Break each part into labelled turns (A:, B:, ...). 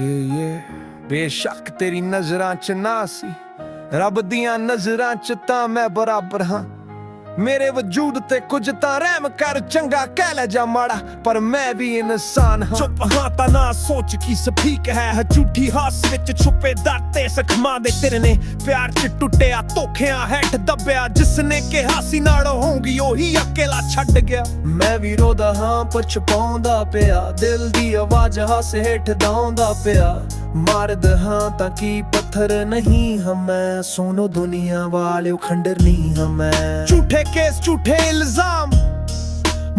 A: ਏ ਏ ਬੇਸ਼ੱਕ ਤੇਰੀ ਨਜ਼ਰਾਂ 'ਚ ਨਾ ਸੀ। ਰੱਬ ਦੀਆਂ ਨਜ਼ਰਾਂ 'ਚ ਤਾਂ ਮੈਂ ਬਰਾਬਰ ਹਾਂ। ਮੇਰੇ ਵਜੂਦ ਤੇ ਕੁਝ ਤਾਂ ਰਹਿਮ ਕਰ ਚੰਗਾ ਕਹਿ ਲੈ ਜਾਂ ਮਾੜਾ ਪਰ ਮੈਂ ਵੀ ਇਨਸਾਨ ਹਾਂ।
B: ਚੁੱਪ ਹਾਂ ਤਾਂ ਨਾ ਸੋਚ ਕੀ ਸਫੀਕ ਹੈ ਹ ਝੂਠੀ ਹਾਸ ਵਿੱਚ ਛੁਪੇ ਦਾਤੇ ਸਖਮਾਂ ਦੇ ਤੇਰੇ ਨੇ ਪਿਆਰ ਚ ਟੁੱਟਿਆ ਧੋਖਿਆਂ ਹੈਠ ਦੱਬਿਆ ਜਿਸਨੇ ਕਿਹਾ ਸੀ ਨਾਲ ਹੋਊਗੀ ਉਹੀ ਅਕੇਲਾ ਛੱਡ ਗਿਆ।
A: ਮੈਂ ਵੀ ਰੋਦਾ ਹਾਂ ਪਛਪਾਉਂਦਾ ਪਿਆ ਦਿਲ ਦੀ ਆਵਾਜ਼ ਹੱਸ ਹੇਠ ਦਾਉਂਦਾ ਪਿਆ। ਮਰਦ ਹਾਂ ਤਾਂ ਕੀ ਪੱਥਰ ਨਹੀਂ ਹਾਂ ਮੈਂ? ਸੋਨੋ ਦੁਨੀਆ ਵਾਲਿਓ, ਖੰਡਰ ਨਹੀਂ ਹਾਂ ਮੈਂ।
B: ਝੂਠੇ ਕੇਸ, ਝੂਠੇ ਇਲਜ਼ਾਮ।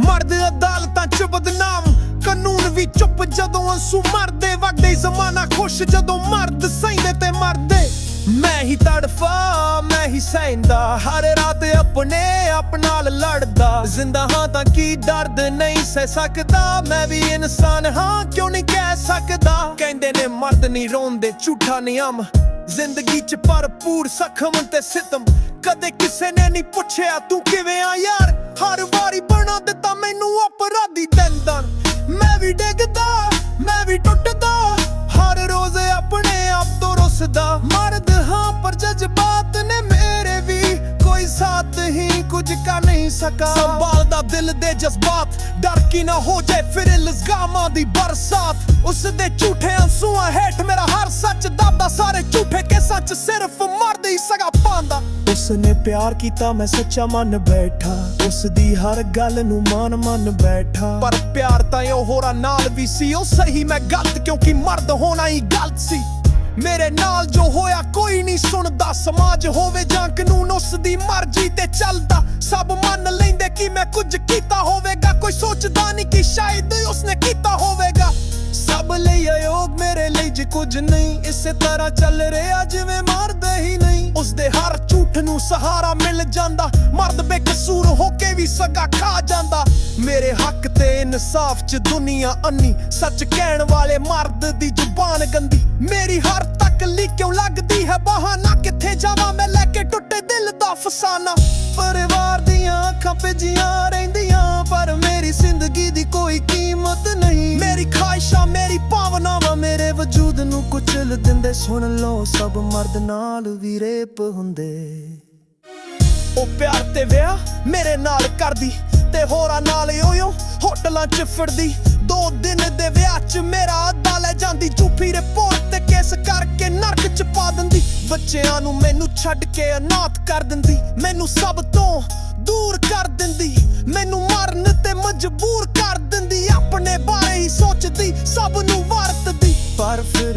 B: ਮਰਦ ਅਦਾਲਤਾਂ ਚ ਬਦਨਾਮ। ਕਾਨੂੰਨ ਵੀ ਚੁੱਪ ਜਦੋਂ ਅੰਸੂ ਮਰਦੇ ਵੱਡੇ ਜ਼ਮਾਨਾ ਖੁਸ਼ ਜਦੋਂ ਮਰਦ ਸਹਿੰਦੇ ਤੇ ਮਰਦੇ। ਮੈਂ ਹੀ ਤੜਫਾ, ਮੈਂ ਹੀ ਸਹਿੰਦਾ, ਹਰ ਰਾਤ ਆਪਣੇ ਆਪ ਨਾਲ ਲੜਦਾ। ਜ਼ਿੰਦਾ ਹਾਂ ਤਾਂ ਕੀ ਦਰਦ ਨਹੀਂ ਸਹਿ ਸਕਦਾ। ਮੈਂ ਵੀ ਇਨਸਾਨ ਹਾਂ, ਕਿਉਂ ਨਹੀਂ ਕਹਿ ਸਕਦਾ। ਕਹਿੰਦੇ ਨੇ ਮਰਦ ਨਹੀਂ ਰੋਂਦੇ, ਝੂਠਾ ਨਿਯਮ। ਜ਼ਿੰਦਗੀ ਚ ਭਰਪੂਰ ਸਖਮ ਤੇ ਸਿਤਮ। ਕਦੇ ਕਿਸੇ ਨੇ ਨਹੀਂ ਪੁੱਛਿਆ, ਤੂੰ ਕਿਵੇਂ ਆ ਯਾਰ? ਹਰ ਵਾਰੀ ਬਣਾ ਦਿੱਤਾ, ਮੈਨੂੰ ਅਪਰਾਧੀ ਦਿਨ ਨਹੀਂ ਸਕਾ ਸੰਭਾਲਦਾ ਦਿਲ ਦੇ ਜਜ਼ਬਾਤ, ਡਰ ਕੀ ਨਾ ਹੋ ਜਾਏ ਫਿਰ ਇਲਜ਼ਾਮਾਂ ਦੀ ਬਰਸਾਤ। ਉਸ ਦੇ ਝੂਠੇ ਅੰਸੂਆਂ ਹੇਠ ਮੇਰਾ ਹਰ ਸੱਚ ਦੱਬਦਾ, ਸਾਰੇ ਝੂਠੇ ਕੇ ਸੱਚ ਸਿਰਫ ਮਰਦ ਹੀ ਸਗਾ ਪਾਉਂਦਾ। ਉਸਨੇ ਪਿਆਰ ਕੀਤਾ, ਮੈਂ ਸੱਚਾ ਮੰਨ ਬੈਠਾ। ਉਸ ਦੀ ਹਰ ਗੱਲ ਨੂੰ ਮਾਨ ਮੰਨ ਬੈਠਾ। ਪਰ ਪਿਆਰ ਤਾਂ ਉਹ ਹੋਰਾਂ ਨਾਲ ਵੀ ਸੀ, ਉਹ ਸਹੀ ਮੈਂ ਗਲਤ, ਕਿਉਂਕਿ ਮਰਦ ਹੋਣਾ ਹੀ ਗਲਤ ਸੀ। ਮੇਰੇ ਨਾਲ ਜੋ ਹੋਇਆ ਕੋਈ ਨਹੀਂ ਸੁਣਦਾ। ਸਮਾਜ ਹੋਵੇ ਜਾਂ ਕਾਨੂੰਨ ਉਸ ਦੀ ਮਰਜ਼ੀ ਤੇ ਚੱਲਦਾ। ਸਭ ਮੰਨ ਲੈਂਦੇ ਕਿ ਮੈਂ ਕੁਝ ਕੀਤਾ ਹੋਵੇਗਾ, ਕੋਈ ਸੋਚਦਾ ਨਹੀਂ ਕਿ ਸ਼ਾਇਦ ਉਸਨੇ ਕੀਤਾ ਹੋਵੇਗਾ। ਮੇਰੇ ਕੁਝ ਨਹੀਂ, ਇਸੇ ਤਰ੍ਹਾਂ ਚੱਲ ਰਿਹਾ ਜਿਵੇਂ ਮਰਦੇ ਹੀ ਨਹੀਂ। ਉਸ ਦੇ ਹਰ ਝੂਠ ਨੂੰ ਸਹਾਰਾ ਮਿਲ ਜਾਂਦਾ, ਮਰਦ ਬੇਕਸੂਰ ਹੋ ਕੇ ਵੀ ਸਗਾ ਖਾ ਜਾਂਦਾ। ਮੇਰੇ ਹੱਕ ਤੇ ਇਨਸਾਫ ਚ ਦੁਨੀਆ ਅੰਨੀ, ਸੱਚ ਕਹਿਣ ਵਾਲੇ ਮਰਦ ਦੀ ਜ਼ੁਬਾਨ ਗੰਦੀ। ਮੇਰੀ ਹਰ ਤਕਲੀ ਕਿਉਂ ਲੱਗਦੀ ਹੈ ਬਹਾਨਾ? ਕਿੱਥੇ ਜਾਵਾਂ ਮੈਂ ਲੈ ਕੇ ਟੁੱਟੇ ਦਿਲ ਦਾ ਫਸਾਨਾ? ਪਰਿਵਾਰ ਦੀਆਂ ਅੱਖਾਂ ਭਿੱਜੀਆਂ ਕੁਚਲ ਦਿੰਦੇ, ਸੁਣ ਲਓ, ਸਭ ਮਰਦ ਨਾਲ ਵੀ ਰੇਪ ਹੁੰਦੇ। ਉਹ ਪਿਆਰ ਤੇ ਵਿਆਹ ਮੇਰੇ ਨਾਲ ਕਰਦੀ ਤੇ ਹੋਰਾਂ ਨਾਲ ਓਯੋ ਹੋਟਲਾਂ 'ਚ ਫਿਰਦੀ। ਦੋ ਦਿਨ ਦੇ ਵਿਆਹ 'ਚ ਮੇਰਾ ਅੱਧਾ ਲੈ ਜਾਂਦੀ, ਝੂਠੀ ਰਿਪੋਰਟ ਤੇ ਕੇਸ ਕਰਕੇ ਨਰਕ 'ਚ ਪਾ ਦਿੰਦੀ। ਬੱਚਿਆਂ ਨੂੰ ਮੈਨੂੰ ਛੱਡ ਕੇ ਅਨਾਥ ਕਰ ਦਿੰਦੀ, ਮੈਨੂੰ ਸਭ ਤੋਂ ਦੂਰ ਕਰ ਦਿੰਦੀ, ਮੈਨੂੰ ਮਰਨ ਤੇ ਮਜਬੂਰ ਕਰ ਦਿੰਦੀ, ਆਪਣੇ ਬਾਰੇ ਹੀ ਸੋਚਦੀ, ਸਭ ਨੂੰ ਵਰਤਦੀ। ਪਰ ਫਿਰ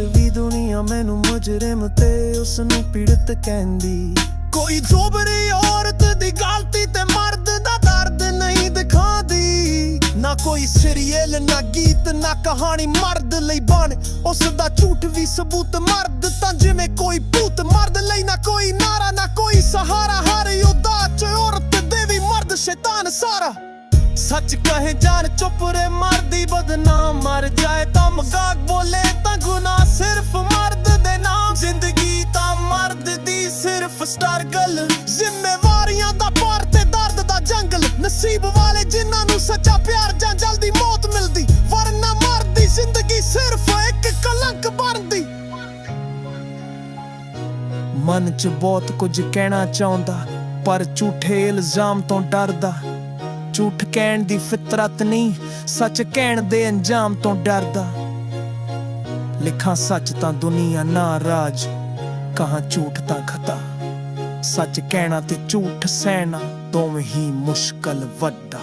B: ਦੁਨੀਆ ਮੈਨੂੰ ਮੁਜਰਮ ਤੇ ਉਸ ਨੂੰ ਪੀੜਤ ਕਹਿੰਦੀ। ਕੋਈ ਜੋਬਰੀ ਔਰਤ ਦੀ ਗਲਤੀ ਤੇ ਮਰਦ ਦਾ ਦਰਦ ਨਹੀਂ ਦਿਖਾਉਂਦੀ। ਨਾ ਕੋਈ ਸੀਰੀਅਲ ਨਾ ਗੀਤ, ਨਾ ਕਹਾਣੀ ਮਰਦ ਲਈ ਬਣ। ਉਸ ਦਾ ਝੂਠ ਵੀ ਸਬੂਤ ਮਰਦ, ਤਾਂ ਜਿਵੇਂ ਕੋਈ ਭੂਤ ਮਰਦ ਲਈ ਨਾ ਕੋਈ ਨਾਰਾ, ਨਾ ਕੋਈ ਸਹਾਰਾ। ਹਰ ਯੁੱਧਾ ਚ ਔਰਤ ਦੇ ਵੀ ਮਰਦ ਸ਼ੈਤਾਨ ਸਾਰਾ। ਸੱਚ ਕਹੇ ਜਾਨ ਚੁੱਪ ਰੇ ਮਰਦੀ, ਬਦਨਾਮ ਮਰ ਜਾਏ। ਤਾਂ ਮਜ਼ਾਕ ਬੋਲੇ ਤਾਂ ਗੁਨਾਹ ਸਿਰਫ ਮਰਦ ਦੇ ਨਾਮ। ਜ਼ਿੰਦਗੀ ਤਾਂ ਮਰਦ ਦੀ ਸਿਰਫ ਸਟਰਗਲ। ਜ਼ਿੰਮੇਵਾਰੀਆਂ ਦਾ ਭਾਰ ਤੇ ਦਰਦ ਦਾ ਜੰਗਲ। ਨਸੀਬ ਵਾਲੇ ਜਿਨ੍ਹਾਂ ਨੂੰ ਸੱਚਾ ਪਿਆਰ ਜਾਂ ਜਲਦੀ ਮੌਤ ਮਿਲਦੀ। ਵਰਨਾ ਮਰਦ ਜ਼ਿੰਦਗੀ ਸਿਰਫ ਇੱਕ ਕਲੰਕ ਬਣਦੀ। ਮਨ 'ਚ ਬਹੁਤ ਕੁਝ ਕਹਿਣਾ ਚਾਹੁੰਦਾ, ਪਰ ਝੂਠੇ ਇਲਜ਼ਾਮ ਤੋਂ ਡਰਦਾ। ਝੂਠ ਕਹਿਣ ਦੀ ਫਿਤਰਤ ਨਹੀਂ, ਸੱਚ ਕਹਿਣ ਦੇ ਅੰਜਾਮ ਤੋਂ ਡਰਦਾ। ਲਿਖਾਂ ਸੱਚ ਤਾਂ ਦੁਨੀਆ ਨਾ ਰਾਜ, ਕਹਾਂ ਝੂਠ ਤਾਂ ਖਤਾ। ਸੱਚ ਕਹਿਣਾ ਤੇ ਝੂਠ ਸਹਿਣਾ ਦੋਵੇਂ ਹੀ ਮੁਸ਼ਕਲ ਵੱਡਾ।